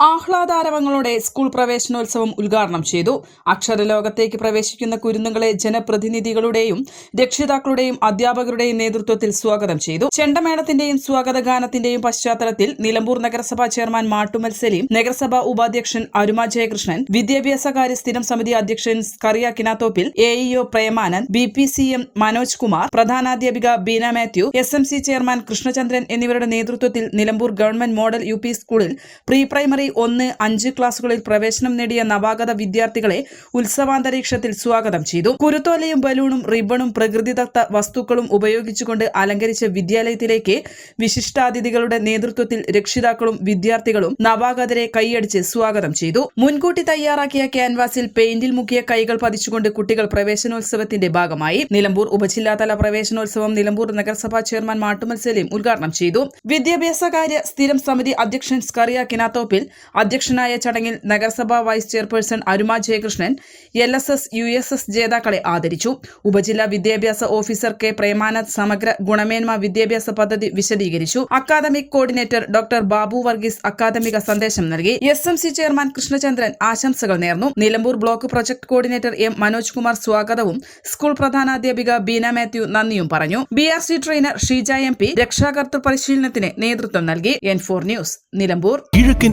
ആഹ്ലാദാരവങ്ങളോടെ school പ്രവേശനോത്സവം ഉദ്ഘാടനം ചെയ്തു. അക്ഷരലോകത്തേക്ക് പ്രവേശിക്കുന്ന കുരുന്നുകളെ ജനപ്രതിനിധികളുടെയും രക്ഷിതാക്കളുടെയും അധ്യാപകരുടെയും നേതൃത്വത്തിൽ സ്വാഗതം ചെയ്തു. ചെണ്ടമേളത്തിന്റെയും സ്വാഗതഗാനത്തിന്റെയും പശ്ചാത്തലത്തിൽ നിലമ്പൂർ നഗരസഭാ ചെയർമാൻ മാട്ടുമൽ സലീം നഗരസഭാ ഉപാധ്യക്ഷൻ അരുമ ജയകൃഷ്ണൻ വിദ്യാഭ്യാസകാര്യ സ്ഥിരം സമിതി അധ്യക്ഷൻ Skaria Kinathoppil A EO Premanand B P C M Manoj Kumar പ്രധാനാധ്യാപിക Beena Mathew S M C chairman Krishnachandran എന്നിവരുടെ നേതൃത്വത്തിൽ Nilambur government model U P സ്കൂളിൽ പ്രീ പ്രൈമറി ഒന്ന് അഞ്ച് ക്ലാസുകളിൽ പ്രവേശനം നേടിയ നവാഗത വിദ്യാർത്ഥികളെ ഉത്സവാന്തരീക്ഷത്തിൽ സ്വാഗതം ചെയ്തു. കുരുത്തോലയും ബലൂണും റിബണും പ്രകൃതിദത്ത വസ്തുക്കളും ഉപയോഗിച്ചുകൊണ്ട് അലങ്കരിച്ച വിദ്യാലയത്തിലേക്ക് വിശിഷ്ടാതിഥികളുടെ നേതൃത്വത്തിൽ രക്ഷിതാക്കളും വിദ്യാർത്ഥികളും നവാഗതരെ കൈയടിച്ച് സ്വാഗതം ചെയ്തു. മുൻകൂട്ടി തയ്യാറാക്കിയ ക്യാൻവാസിൽ പെയിന്റിൽ മുക്കിയ കൈകൾ പതിച്ചുകൊണ്ട് കുട്ടികൾ പ്രവേശനോത്സവത്തിന്റെ ഭാഗമായി. നിലമ്പൂർ ഉപജില്ലാതല പ്രവേശനോത്സവം നിലമ്പൂർ നഗരസഭാ ചെയർമാൻ മാട്ടുമൽ ഉദ്ഘാടനം ചെയ്തു. വിദ്യാഭ്യാസകാര്യ സ്ഥിരം സമിതി അധ്യക്ഷൻ സ്കറിയ കിനാത്തോപ്പിൽ അധ്യക്ഷനായ ചടങ്ങിൽ നഗരസഭാ vice chairperson Aruma Jayakrishnan L S S U S S ജേതാക്കളെ ആദരിച്ചു. ഉപജില്ലാ വിദ്യാഭ്യാസ ഓഫീസർ കെ പ്രേമാനന്ദ് സമഗ്ര ഗുണമേന്മ വിദ്യാഭ്യാസ പദ്ധതി വിശദീകരിച്ചു. Academic coordinator doctor Babu Varghese അക്കാദമിക സന്ദേശം നൽകി. S M C chairman Krishnachandran ആശംസകൾ നേർന്നു. Nilambur block project coordinator M Manoj Kumar സ്വാഗതവും സ്കൂൾ പ്രധാനാധ്യാപിക ബീന മാത്യു നന്ദിയും പറഞ്ഞു. B R C trainer Sheeja M P രക്ഷാകർത്തൃ പരിശീലനത്തിന് നേതൃത്വം നൽകി. N four news Nilambur. കിഴക്കൻ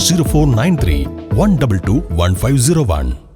0493 122 1501.